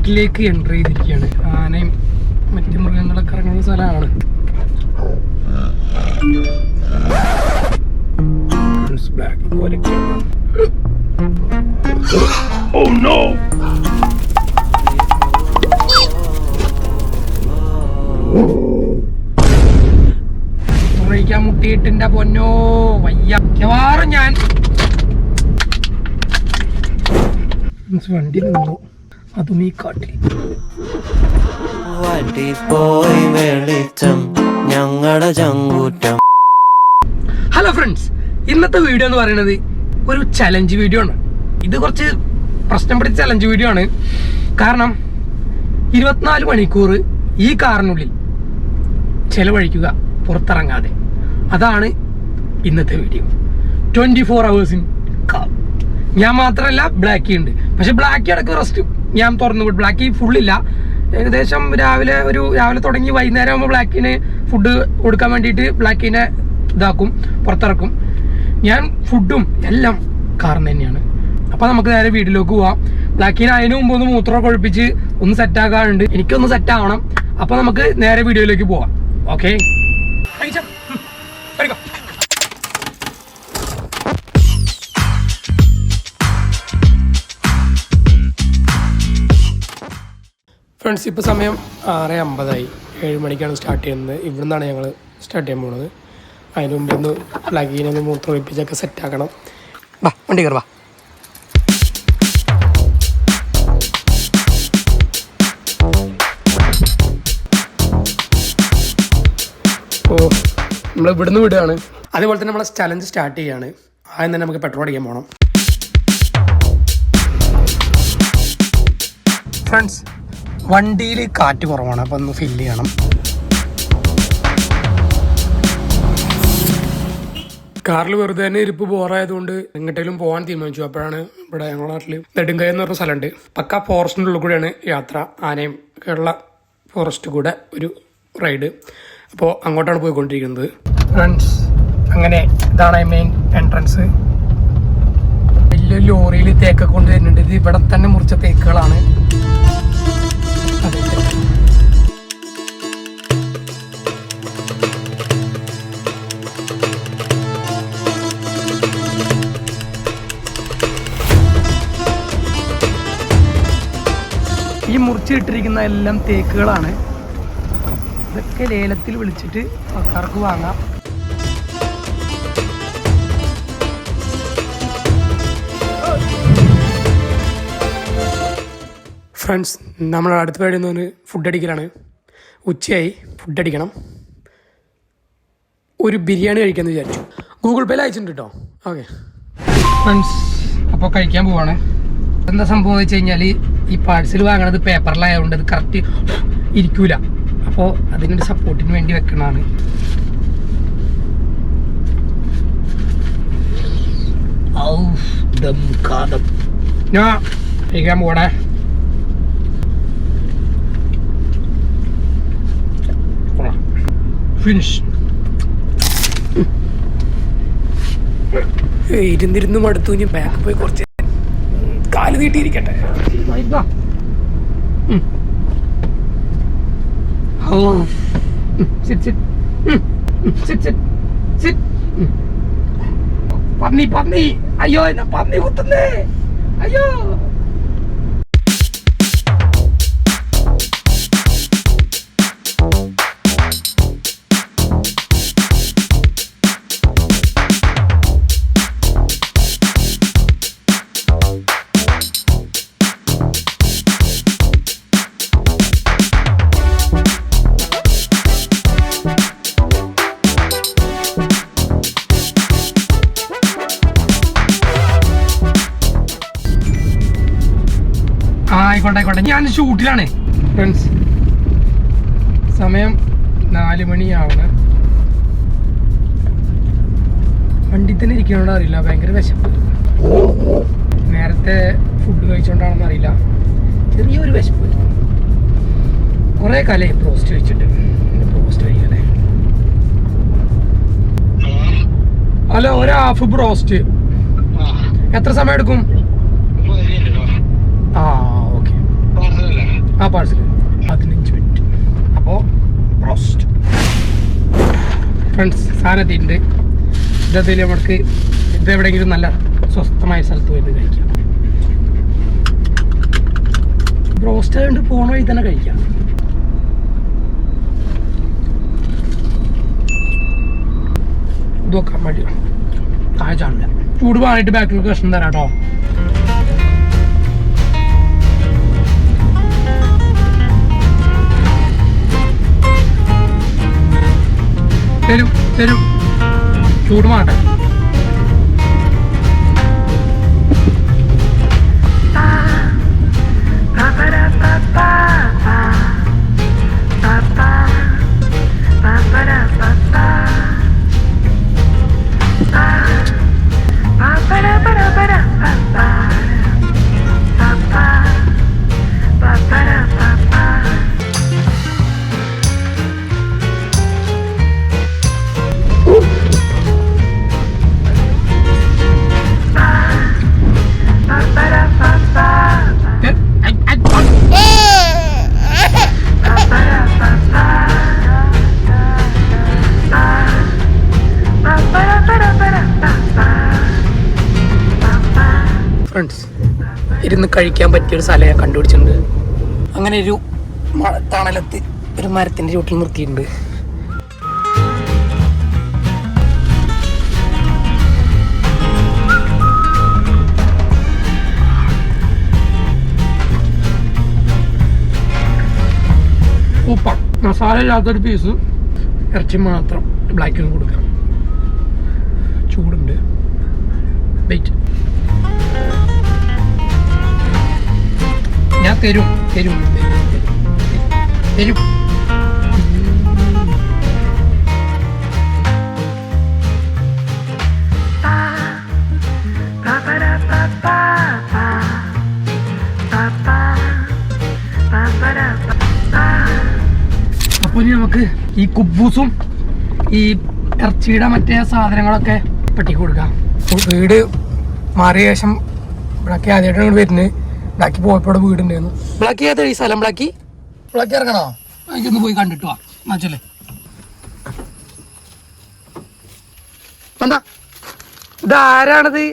കാട്ടിലേക്ക് എന്റർ ചെയ്തിരിക്കുകയാണ്. ആനയും മറ്റു മൃഗങ്ങളൊക്കെ ഇറങ്ങുന്ന സ്ഥലമാണ്. Oh no! തുറയിക്കാൻ മുട്ടിയിട്ടിന്റെ പൊന്നോ. വയ്യ. മിക്കവാറും ഞാൻ. വണ്ടി നിന്നു. അതും ഈ കാട്ടിൽ. പോയി വെളിച്ചം ഞങ്ങളുടെ ചങ്കൂറ്റം. ഹലോ ഫ്രണ്ട്സ് ഇന്നത്തെ വീഡിയോ എന്ന് പറയുന്നത് ഒരു ചലഞ്ച് വീഡിയോ ആണ്. ഇത് കുറച്ച് പ്രശ്നം പിടിച്ച ചലഞ്ച് വീഡിയോ ആണ്. കാരണം ഇരുപത്തിനാല് മണിക്കൂർ ഈ കാറിനുള്ളിൽ ചെലവഴിക്കുക പുറത്തിറങ്ങാതെ. അതാണ് ഇന്നത്തെ video twenty four hours in car ഞാൻ മാത്രമല്ല ബ്ലാക്കി ഉണ്ട് പക്ഷെ ബ്ലാക്കി അടക്കം റെസ്റ്റ് ഞാൻ തുറന്നു വിട്ടു. ബ്ലാക്കി ഫുള്ളില്ല ഏകദേശം രാവിലെ ഒരു രാവിലെ തുടങ്ങി വൈകുന്നേരം ആകുമ്പോൾ ബ്ലാക്കിന് ഫുഡ് കൊടുക്കാൻ വേണ്ടിയിട്ട് ബ്ലാക്കിനെ ഇതാക്കും പുറത്തിറക്കും. ഞാൻ ഫുഡും എല്ലാം കാരണം തന്നെയാണ്. അപ്പോൾ നമുക്ക് നേരെ വീട്ടിലേക്ക് പോവാം. ബ്ലാക്കിന് അതിന് മുമ്പ് ഒന്ന് മൂത്രമൊക്കെ ഒഴിപ്പിച്ച് ഒന്ന് സെറ്റ് ആക്കാറുണ്ട്. എനിക്കൊന്ന് സെറ്റ് ആവണം. അപ്പോൾ നമുക്ക് നേരെ വീഡിയോയിലേക്ക് പോവാം. ഓക്കെ ഫ്രണ്ട്സ് ഇപ്പോൾ സമയം ആറ് അമ്പതായി. ഏഴ് മണിക്കാണ് സ്റ്റാർട്ട് ചെയ്യുന്നത്. ഇവിടെ നിന്നാണ് ഞങ്ങൾ സ്റ്റാർട്ട് ചെയ്യാൻ പോകുന്നത് അതിന് മുമ്പ് ഒന്ന് പ്ലഗീനൊന്ന് ഒന്ന് മൂത്രം ഒഴിപ്പിച്ചൊക്കെ സെറ്റ് ആക്കണം. വാ വണ്ടി കയറുവാ ഓ നമ്മൾ ഇവിടുന്ന് വിടുകയാണ്. അതേപോലെ തന്നെ നമ്മളെ ചലഞ്ച് സ്റ്റാർട്ട് ചെയ്യാണ്. ആദ്യം തന്നെ നമുക്ക് പെട്രോൾ അടിക്കാൻ പോകണം ഫ്രണ്ട്സ് വണ്ടിയിൽ കാറ്റ് കുറവാണ് അപ്പോൾ ഒന്ന് ഫില്ല് ചെയ്യണം. കാറിൽ വെറുതെ തന്നെ ഇരിപ്പ് ബോറായതുകൊണ്ട് എങ്ങോട്ടേലും പോകാൻ തീരുമാനിച്ചു. അപ്പോഴാണ് ഇവിടെ ഞങ്ങളുടെ നാട്ടിൽ നെടുങ്കൈ എന്ന് പറഞ്ഞ സ്ഥലമുണ്ട്. പക്ക ഫോറസ്റ്റിന്റെ ഉള്ളിൽ കൂടെയാണ് യാത്ര. ആനയും കേരള ഫോറസ്റ്റ് കൂടെ ഒരു റൈഡ് അപ്പോൾ അങ്ങോട്ടാണ് പോയിക്കൊണ്ടിരിക്കുന്നത്. ഫ്രണ്ട്സ് അങ്ങനെ ഇതാണ് മെയിൻ എൻട്രൻസ് വലിയ ലോറിയിൽ തേക്കൊക്കെ കൊണ്ടുവരുന്നുണ്ട്. ഇത് ഇവിടെ തന്നെ മുറിച്ച തേക്കുകളാണ്. ഈ മുറിച്ചിട്ടിരിക്കുന്ന എല്ലാം തേക്കുകളാണ്. ഇതൊക്കെ ലേലത്തിൽ വിളിച്ചിട്ട് ആൾക്കാർക്ക് വാങ്ങാം. ഫ്രണ്ട്സ് നമ്മൾ അടുത്ത പരിപാടി എന്ന് ഫുഡ് അടിക്കലാണ്. ഉച്ചയായി ഫുഡ് അടിക്കണം. ഒരു ബിരിയാണി കഴിക്കാമെന്ന് വിചാരിച്ചു. ഗൂഗിൾ പേയിൽ അയച്ചിട്ടുണ്ട് കേട്ടോ ഓക്കെ ഫ്രണ്ട്സ് അപ്പോൾ കഴിക്കാൻ പോവാണ്. എന്താ സംഭവം എന്ന് വെച്ച് കഴിഞ്ഞാൽ ഈ പാഴ്സൽ വാങ്ങണത് പേപ്പറിലായതുകൊണ്ട് അത് കറക്റ്റ് ഇരിക്കൂല. അപ്പോൾ അതിനൊരു സപ്പോർട്ടിന് വേണ്ടി വെക്കണതാണ്. ഞാൻ കഴിക്കാൻ പോണേ ഫിനിഷ് ഇരുന്നിരുന്ന് മടുത്തു. ഇനി ബാക്ക് പോയി കുറച്ച് കാൽ നീട്ടിയിരിക്കട്ടെ. പന്നി പന്നി. അയ്യോ എന്നെ പന്നി കുത്തുന്നേ. അയ്യോ. ഷൂട്ടിലാണ് ഫ്രണ്ട്സ് സമയം നാല് മണിയാവണ വണ്ടി തന്നെ ഇരിക്കണോണ്ടോ അറിയില്ല ഭയങ്കര വിശപ്പ്. നേരത്തെ ഫുഡ് കഴിച്ചോണ്ടാണെന്ന് അറിയില്ല. ചെറിയൊരു വിശപ്പ്. കുറേ കാലേ പ്രോസ്റ്റ് കഴിച്ചിട്ട്. പ്രോസ്റ്റ് കഴിക്കല്ലേ ഹലോ ഒരു ഹാഫ് ബ്രോസ്റ്റ് എത്ര സമയം എടുക്കും? ആ പാഴ്സൽ പതിനഞ്ച് മിനിറ്റ്. അപ്പോൾ റോസ്റ്റ് ഫ്രണ്ട്സ് സാധനം എത്തിയിട്ടുണ്ട് ഇതെന്തെങ്കിലും നമുക്ക് ഇതെവിടെയെങ്കിലും നല്ല സ്വസ്ഥമായ സ്ഥലത്ത് പോയിട്ട് കഴിക്കാം. റോസ്റ്റ് ആയതുകൊണ്ട് പോണ വഴി തന്നെ കഴിക്കാം. ഇത് നോക്കാൻ മതി. താഴെ ചാടില്ല. ചൂട് പാണിട്ട് ബാക്കിൽ കഷ്ണം തരാം കേട്ടോ തരും തരും. ചൂട് മാട്ടെ ഇരുന്ന് കഴിക്കാൻ പറ്റിയൊരു സ്ഥലം ഞാൻ കണ്ടുപിടിച്ചിട്ടുണ്ട്. അങ്ങനെ ഒരു തണലത്ത് ഒരു മരത്തിന്റെ ചുട്ടിൽ നിർത്തിയിട്ടുണ്ട്. ഉപ്പ മസാല ഇല്ലാത്തൊരു പീസ് ഇറച്ചി മാത്രം ബ്ലാക്കിന് കൊടുക്കാം. ചൂടുണ്ട്. വെയിറ്റ് തരും തരും തരും, അപ്പോൾ ഇനി നമുക്ക് ഈ കുബൂസും ഈ ഇറച്ചിയുടെ മറ്റേ സാധനങ്ങളൊക്കെ പെട്ടി കൊടുക്കാം. വീട് മാറിയ ശേഷം ഇവിടെ ആദ്യമായിട്ടാണ് വരുന്നത്. ബ്ലാക്കി പോയപ്പോൾ ഇവിടെ വീടുണ്ടായിരുന്നു. ബ്ലാക്കി ഏതാ ഈ സ്ഥലം ബ്ലാക്കി ബ്ലാക്കി ഇറങ്ങണോ? എനിക്കൊന്ന് പോയി കണ്ടിട്ട് വാ. മാച്ചല്ലേ എന്താ? ഇത് ആരാണത്?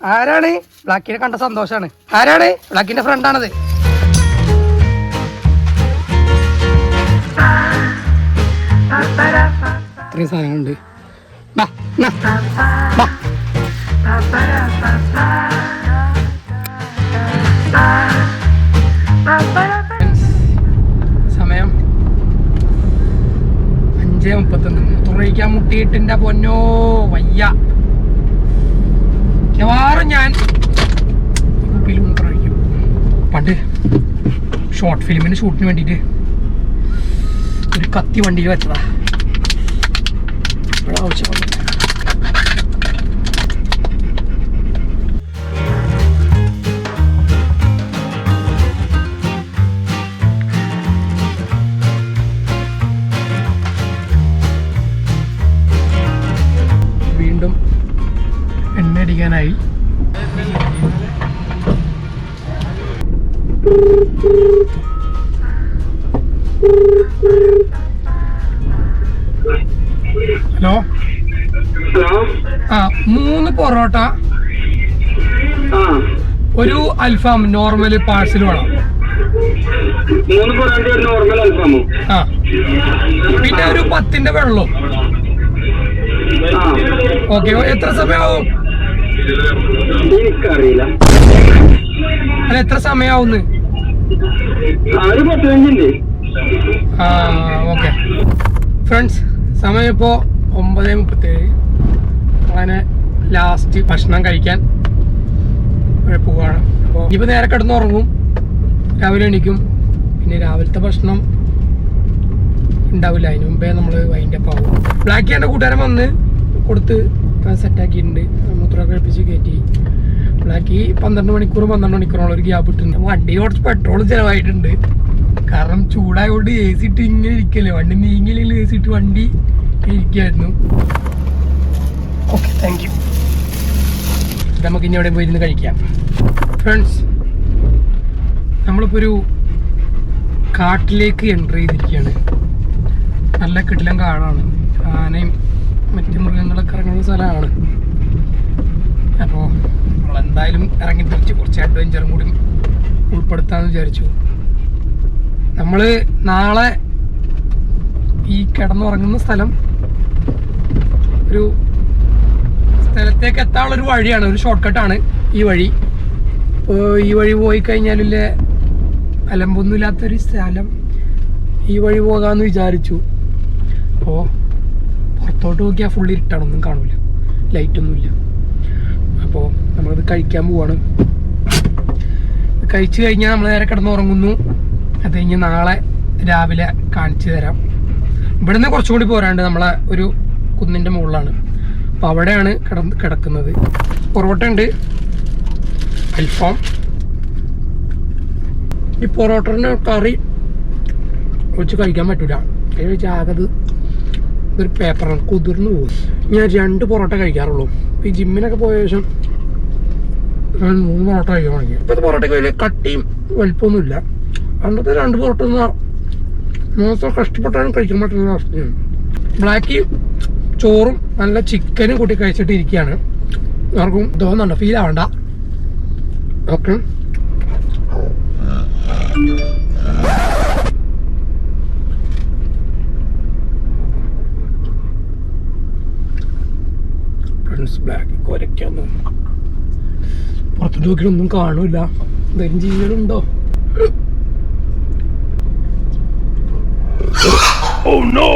ആരാണ്? ബ്ലാക്കിനെ കണ്ട സന്തോഷാണ്. ആരാണ്? ബ്ലാക്കിന്റെ ഫ്രണ്ടാണത് ഇത്രയും സാധനങ്ങളുണ്ട്. ബാ ബാ. സമയം അഞ്ചേ മുപ്പത്തൊന്ന്. തുറയിക്കാൻ മുട്ടിയിട്ടിന്റെ പൊന്നോ. വയ്യ. മിക്കവാറും ഞാൻ കുപ്പിയിൽ മൂത്രമൊഴിക്കും. പണ്ട് ഷോർട്ട് ഫിലിമിന് ഷൂട്ടിന് വേണ്ടിയിട്ട് ഒരു കത്തി വണ്ടിയിൽ വെച്ചതാ. ഇവിടെ ആവശ്യം എണ്ണ അടിക്കാനായി. ഹലോ? ആ മൂന്ന് പൊറോട്ട. ഒരു അൽഫാം നോർമൽ പാഴ്സൽ വേണം. മൂന്ന് പൊറാട്ട നോർമൽ അൽഫാമോ. ആ. പിന്നെ ഒരു പത്തിന്റെ വെള്ളവും. ആ. ഓക്കെ എത്ര സമയമാവും? എനിക്കറിയില്ല. അല്ല എത്ര സമയാവുന്നു? ആ ഓക്കെ. ഫ്രണ്ട്സ് സമയം ഇപ്പോൾ ഒമ്പത് മുപ്പത്തേഴ്. അങ്ങനെ ലാസ്റ്റ് ഭക്ഷണം കഴിക്കാൻ പോവാണ്. അപ്പോൾ ഇപ്പം നേരെ കിടന്ന് ഉറങ്ങും രാവിലെ എണീക്കും. പിന്നെ രാവിലത്തെ ഭക്ഷണം ഉണ്ടാവില്ല. അതിന് മുമ്പേ നമ്മൾ അപ്പ് ആവും ബ്ലാക്ക് എന്റെ കൂട്ടുകാരൻ വന്ന് കൊടുത്ത് സെറ്റാക്കിയിട്ടുണ്ട് മൂത്രമൊക്കെ കഴിപ്പിച്ച് കയറ്റി ബ്ലാക്ക് പന്ത്രണ്ട് മണിക്കൂർ പന്ത്രണ്ട് മണിക്കൂറോളം ഒരു ഗ്യാപ്പ് ഇട്ടുണ്ട് വണ്ടി കുറച്ച് പെട്രോൾ ചിലവായിട്ടുണ്ട്. കാരണം ചൂടായതുകൊണ്ട് എ സി ഇട്ട് ഇങ്ങനെ ഇരിക്കല്ലേ. വണ്ടി നീങ്ങില്ലെങ്കിൽ എ സി ഇട്ട് വണ്ടി ഇരിക്കായിരുന്നു. ഓക്കെ താങ്ക് യു നമുക്ക് ഇനി അവിടെ പോയിരുന്ന് കഴിക്കാം. ഫ്രണ്ട്സ് നമ്മളിപ്പോൾ ഒരു കാട്ടിലേക്ക് എൻട്രി ചെയ്തിരിക്കുകയാണ്. നല്ല കിടിലം കാടാണ്. ആനയും മറ്റു മൃഗങ്ങളൊക്കെ ഇറങ്ങുന്ന സ്ഥലമാണ്. അപ്പോൾ നമ്മളെന്തായാലും ഇറങ്ങി തിരിച്ച് കുറച്ച് അഡ്വഞ്ചറും കൂടി ഉൾപ്പെടുത്താമെന്ന് വിചാരിച്ചു. നമ്മൾ നാളെ ഈ കിടന്നുറങ്ങുന്ന സ്ഥലം ഒരു സ്ഥലത്തേക്ക് എത്താനുള്ള ഒരു വഴിയാണ് ഒരു ഷോർട്ട് കട്ടാണ് ഈ വഴി. ഈ വഴി പോയി കഴിഞ്ഞാലില്ലേ അലമ്പൊന്നുമില്ലാത്തൊരു സ്ഥലം ഈ വഴി പോകാമെന്ന് വിചാരിച്ചു. അപ്പോൾ പുറത്തോട്ട് നോക്കിയാൽ ഫുൾ ഇരുട്ടാണ് ഒന്നും കാണില്ല ലൈറ്റൊന്നുമില്ല അപ്പോൾ നമ്മളത് കഴിക്കാൻ പോവാണ്. കഴിച്ചു കഴിഞ്ഞാൽ നമ്മൾ നേരെ കിടന്നുറങ്ങുന്നു. അത് കഴിഞ്ഞ് നാളെ രാവിലെ കാണിച്ചു തരാം. ഇവിടുന്ന് കുറച്ചും കൂടി പോരാണ്ട് നമ്മളെ ഒരു കുന്നിന്റെ മുകളിലാണ്. അപ്പോൾ അവിടെയാണ് കിടന്ന് കിടക്കുന്നത്. പൊറോട്ട ഉണ്ട് അൽഫാം. ഈ പൊറോട്ടന്റെ കറി വെച്ച് കഴിക്കാൻ പറ്റൂല. കൈ വെച്ച് ആകത് ഇതൊരു പേപ്പറാണ് കുതിർന്നു പോകും ഞാൻ രണ്ട് പൊറോട്ട കഴിക്കാറുള്ളൂ. ഈ ജിമ്മിനൊക്കെ പോയ ശേഷം ഞാൻ മൂന്ന് പൊറോട്ട കഴിക്കാൻ തുടങ്ങി. ഇപ്പോഴത്തെ പൊറോട്ടയ്ക്ക് വലിയ കട്ടിയും വലിപ്പമൊന്നുമില്ല. അന്നത്തെ രണ്ട് പൊറോട്ട മാത്രം കഷ്ടപ്പെട്ടാണ് കഴിക്കാൻ പറ്റുന്ന അവസ്ഥയാണ്. ബ്ലാക്ക് ചോറും നല്ല ചിക്കനും കൂട്ടി കഴിച്ചിട്ട് ഇരിക്കുകയാണ്. ആർക്കും തോന്നുന്നുണ്ടോ ഫീൽ ആവണ്ട. ഓക്കെ ബ്ലാക്ക് തോന്നുന്നു പുറത്തോട്ട് നോക്കിയൊന്നും കാണൂല. എന്തെങ്കിലും ജീവികളുണ്ടോ? Oh no!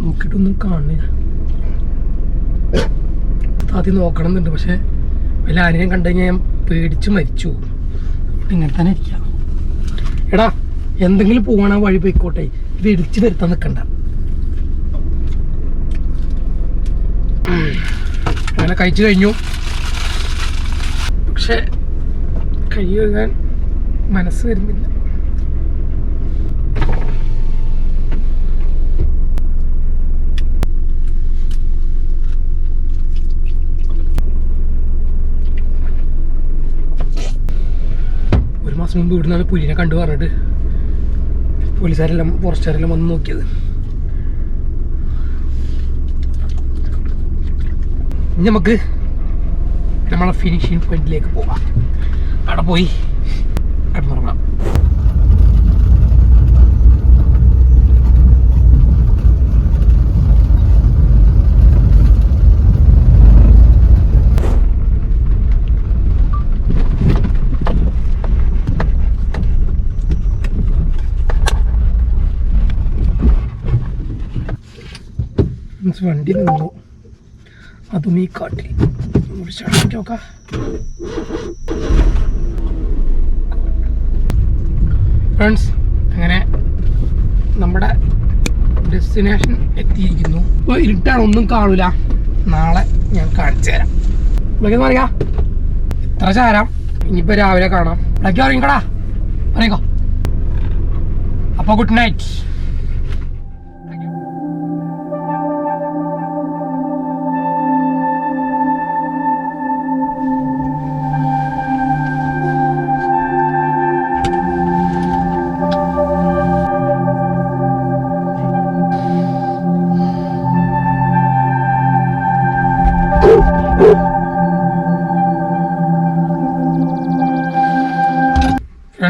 നോക്കിയിട്ടൊന്നും കാണില്ല ആദ്യം നോക്കണം എന്നുണ്ട് പക്ഷെ വല്ല ആരെയും കണ്ടുകഴിഞ്ഞാൽ പേടിച്ച് മരിച്ചു. ഇങ്ങനെ തന്നെ ഇരിക്കാം. എടാ എന്തെങ്കിലും പോകണ വഴി പോയിക്കോട്ടെ. ഇത് ഇടിച്ചു വരുത്താൻ നിൽക്കണ്ട. അങ്ങനെ കഴിച്ചു കഴിഞ്ഞു. പക്ഷെ കൈ കഴുകാൻ മനസ്സ് വരുന്നില്ല. മാസം മുമ്പ് ഇവിടുന്നാണ് പുലിനെ കണ്ടു പറഞ്ഞിട്ട്. പോലീസുകാരെല്ലാം ഫോറസ്റ്റുകാരെല്ലാം വന്ന് നോക്കിയത്. നമുക്ക് നമ്മളെ ഫിനിഷിംഗ് പോയിന്റിലേക്ക് പോവാം. അവിടെ പോയി. കിടന്നുറങ്ങാം മീൻസ് വണ്ടി നിന്നു. അതും ഈ കാട്ടിൽ. വിളിച്ചു നോക്കാം. ഫ്രണ്ട്സ് അങ്ങനെ നമ്മുടെ ഡെസ്റ്റിനേഷൻ എത്തിയിരിക്കുന്നു. ഇപ്പോൾ ഇരുട്ടാണ് ഒന്നും കാണൂല. നാളെ ഞാൻ കാണിച്ചു തരാം. വിളിക്കുന്ന പറയാ എത്ര ചാരാം? ഇനിയിപ്പോൾ രാവിലെ കാണാം. വിളക്കി അറിയിക്കടാ അറിയിക്കോ അപ്പോൾ good night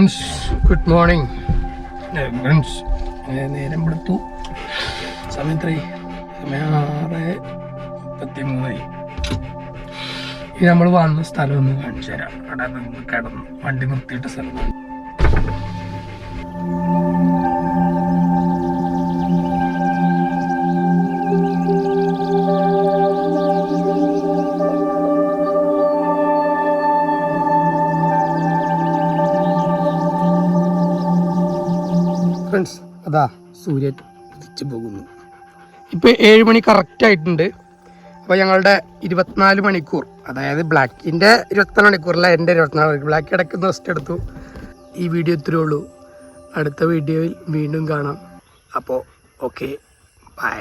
friends good morning friends നേരം എടുത്തു സമയം എത്രയായി സമയം ആറ് മുപ്പത്തി മൂന്നായി ഇനി നമ്മൾ വന്ന സ്ഥലം ഒന്ന് കാണിച്ചു തരാം അവിടെ നിന്ന് കിടന്ന് വണ്ടി നിർത്തിയിട്ട സ്ഥലം സൂര്യൻ ഉദിച്ചു പോകുന്നു. ഇപ്പോൾ ഏഴ് മണി കറക്റ്റ് ആയിട്ടുണ്ട്. അപ്പോൾ ഞങ്ങളുടെ ഇരുപത്തിനാല് മണിക്കൂർ അതായത് ബ്ലാക്കിന്റെ ഇരുപത്തിനാല് മണിക്കൂറല്ല എന്റെ ഇരുപത്തിനാല് മണിക്കൂർ. ബ്ലാക്ക് ഇടയ്ക്ക് റെസ്റ്റ് എടുത്തു. ഈ വീഡിയോ ഇത്രയേ ഉള്ളൂ. അടുത്ത വീഡിയോയിൽ വീണ്ടും കാണാം. അപ്പോൾ ഓക്കെ ബൈ